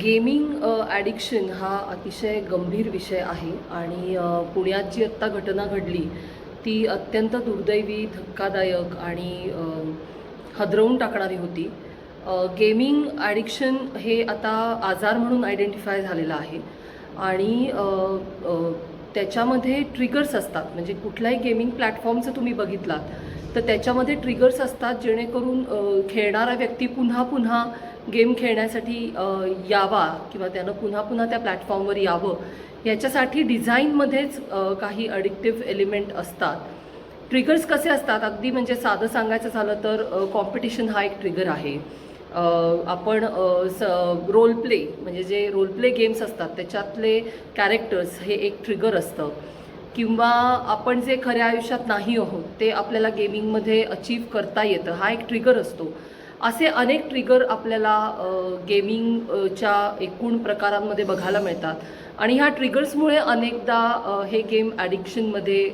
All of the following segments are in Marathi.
गेमिंग ॲडिक्शन हा अतिशय गंभीर विषय आहे आणि पुण्यात जी आत्ता घटना घडली ती अत्यंत दुर्दैवी धक्कादायक आणि हदरवून टाकणारी होती. गेमिंग ॲडिक्शन हे आता आजार म्हणून आयडेंटिफाय झालेलं आहे आणि त्याच्यामध्ये ट्रिगर्स असतात. म्हणजे कुठल्याही गेमिंग प्लॅटफॉर्मचं तुम्ही बघितलात तर त्याच्यामध्ये ट्रिगर्स असतात जेणेकरून खेळणारा व्यक्ती पुन्हा पुन्हा गेम खेळण्यासाठी यावा किंवा त्यानं पुन्हा पुन्हा त्या प्लॅटफॉर्मवर यावं याच्यासाठी डिझाईनमध्येच काही अडिक्टिव्ह एलिमेंट असतात. ट्रिगर्स कसे असतात? अगदी म्हणजे साधं सांगायचं झालं तर कॉम्पिटिशन हा एक ट्रिगर आहे. आपण स रोल प्ले म्हणजे जे रोल प्ले गेम्स असतात त्याच्यातले कॅरेक्टर्स हे एक ट्रिगर असतं. किंवा आपण जे खऱ्या आयुष्यात नाही आहोत ते आपल्याला गेमिंगमध्ये अचीव करता येतं हा एक ट्रिगर असतो. असे अनेक ट्रिगर आपल्याला गेमिंगच्या एकूण प्रकारांमध्ये बघायला मिळतात. आणि ह्या ट्रिगर्समुळे अनेकदा हे गेम ॲडिक्शनमध्ये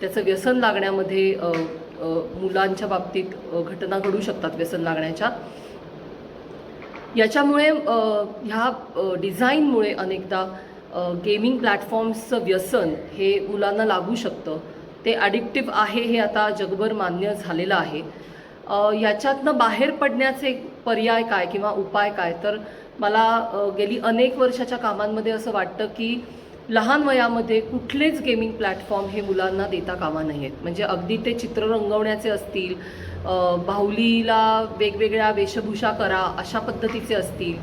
त्याचं व्यसन लागण्यामध्ये मुलांच्या बाबतीत घटना घडू शकतात व्यसन लागण्याच्या. याच्यामुळे ह्या डिझाईनमुळे अनेकदा गेमिंग प्लॅटफॉर्म्सचं व्यसन हे मुलांना लागू शकतं. ते ॲडिक्टिव्ह आहे हे आता जगभर मान्य झालेलं आहे. ह्याच्यातनं याच्यातनं बाहेर पडण्याचे पर्याय काय किंवा उपाय काय? तर मला गेली अनेक वर्षाच्या कामांमध्ये असं वाटतं की लहान वयामध्ये कुठलेच गेमिंग प्लॅटफॉर्म हे मुलांना देता कामा नयेत. म्हणजे अगदी ते चित्र रंगवण्याचे असतील बाहुलीला वेगवेगळ्या वेशभूषा करा अशा पद्धतीचे असतील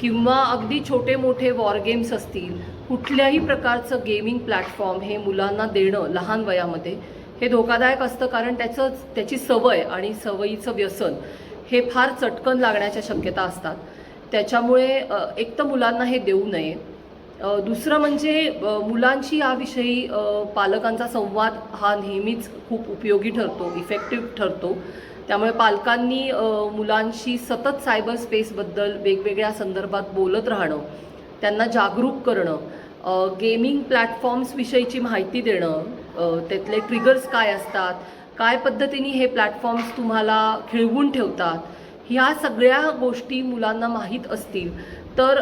किंवा अगदी छोटे मोठे वॉर गेम्स असतील कुठल्याही प्रकारचं गेमिंग प्लॅटफॉर्म हे मुलांना देणं लहान वयामध्ये हे धोकादायक असतं कारण त्याचं त्याची सवय आणि सवयीचं व्यसन हे फार चटकन लागण्याच्या शक्यता असतात. त्याच्यामुळे एक तर मुलांना हे देऊ नये. दुसरं म्हणजे मुलांशी याविषयी पालकांचा संवाद हा नेहमीच खूप उपयोगी ठरतो इफेक्टिव्ह ठरतो. त्यामुळे पालकांनी मुलांशी सतत सायबर स्पेसबद्दल वेगवेगळ्या संदर्भात बोलत राहणं त्यांना जागरूक करणं गेमिंग प्लॅटफॉर्म्सविषयीची माहिती देणं त्यातले ट्रिगर्स काय असतात काय पद्धतीने हे प्लॅटफॉर्म्स तुम्हाला खिळवून ठेवतात ह्या सगळ्या गोष्टी मुलांना माहीत असतील तर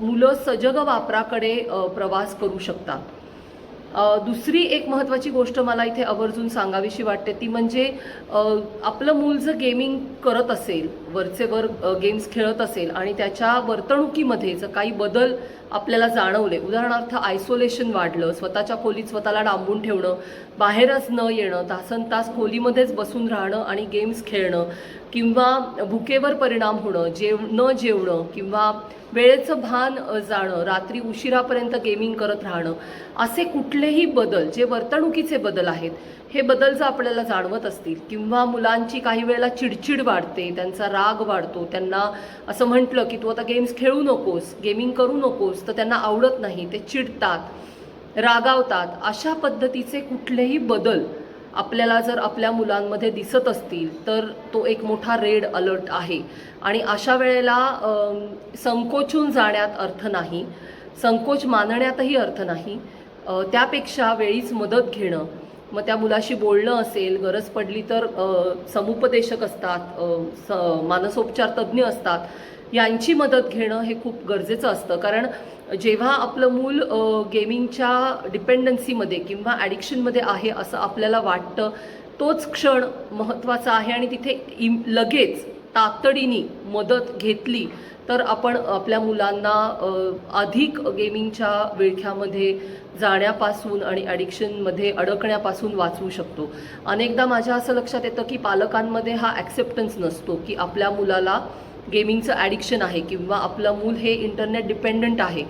मुलं सजग वापराकडे प्रवास करू शकतात. दुसरी एक महत्त्वाची गोष्ट मला इथे आवर्जून सांगावीशी वाटते ती म्हणजे आपलं मूल जर गेमिंग करत असेल वरचे वर गेम्स खेळत असेल आणि त्याच्या वर्तणुकीमध्ये जर काही बदल आपल्याला जाणवले उदाहरणार्थ आयसोलेशन वाढलं स्वतःच्या खोलीत स्वतःला डांबून ठेवणं बाहेरच न येणं तासन तास खोलीमध्येच बसून राहणं आणि गेम्स खेळणं किंवा भुकेवर परिणाम होणं जेव न जेवणं किंवा वेळेचं भान जाणं रात्री उशिरापर्यंत गेमिंग करत राहणं असे कुठलेही बदल जे वर्तणुकीचे बदल आहेत हे बदल जर आपल्याला जाणवत असतील. किंवा मुलांची काही वेळेला चिडचिड वाढते त्यांचा राग वाढतो त्यांना असं म्हटलं की तू आता गेम्स खेळू नकोस गेमिंग करू नकोस तर त्यांना आवडत नाही ते चिडतात रागावतात. अशा पद्धतीचे कुठलेही बदल आपल्याला जर आपल्या मुलांमध्ये दिसत असतील तर तो एक मोठा रेड अलर्ट आहे. आणि अशा वेळेला संकोचून जाण्यात अर्थ नाही. संकोच मानण्यातही अर्थ नाही. त्यापेक्षा वेळीच मदत घेणं मग त्या मुलाशी बोलणं असेल गरज पडली तर समुपदेशक असतात स मानसोपचार तज्ज्ञ असतात. यांची मदत घेणं हे खूप गरजेचं असतं. कारण जेव्हा आपलं मूल गेमिंगच्या डिपेंडन्सीमध्ये किंवा ॲडिक्शनमध्ये आहे असं आपल्याला वाटतं तोच क्षण महत्त्वाचा आहे आणि तिथे इम लगेच तातडीने मदत घेतली तर आपण आपल्या मुलांना अधिक गेमिंगच्या विळख्यामध्ये जाण्यापासून आणि ॲडिक्शनमध्ये अडकण्यापासून वाचवू शकतो. अनेकदा माझ्या असं लक्षात येतं की पालकांमध्ये हा ॲक्सेप्टन्स नसतो की आपल्या मुलाला गेमिंगचं ॲडिक्शन आहे किंवा आपलं मूल हे इंटरनेट डिपेंडंट आहे.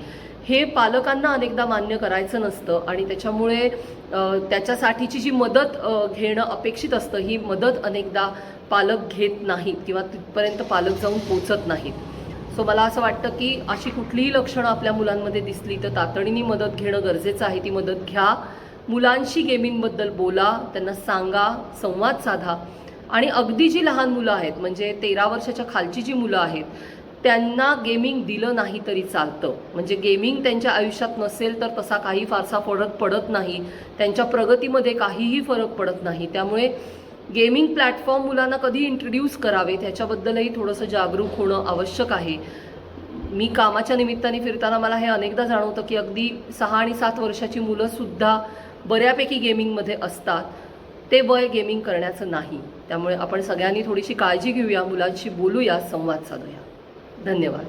हे पालकांना अनेकदा मान्य करायचं नसतं आणि त्याच्यामुळे त्याच्यासाठीची जी मदत घेणं अपेक्षित असतं ही मदत अनेकदा पालक घेत नाहीत किंवा तिथपर्यंत पालक जाऊन पोचत नाहीत. सो मला असं वाटतं की अशी कुठलीही लक्षणं आपल्या मुलांमध्ये दिसली तर तातडीने मदत घेणं गरजेचं आहे. ती मदत घ्या. मुलांशी गेमिंगबद्दल बोला त्यांना सांगा संवाद साधा. आणि अगदी जी लहान मुलं आहेत म्हणजे तेरा वर्षाच्या खालची जी मुलं आहेत त्यांना गेमिंग दिलं नाही तरी चालतं. म्हणजे गेमिंग त्यांच्या आयुष्यात नसेल तर तसा काही फारसा फरक पडत नाही. त्यांच्या प्रगतीमध्ये काहीही फरक पडत नाही. त्यामुळे गेमिंग प्लॅटफॉर्म मुलांना कधी इंट्रोड्यूस करावे त्याच्याबद्दलही थोडंसं जागरूक होणं आवश्यक आहे. मी कामाच्या निमित्ताने फिरताना मला हे अनेकदा जाणवतं की अगदी सहा आणि सात वर्षाची मुलंसुद्धा बऱ्यापैकी गेमिंगमध्ये असतात. ते वय गेमिंग करण्याचं नाही. त्यामुळे आपण सगळ्यांनी थोडीशी काळजी घेऊया मुलांशी बोलूया संवाद साधूया. धन्यवाद.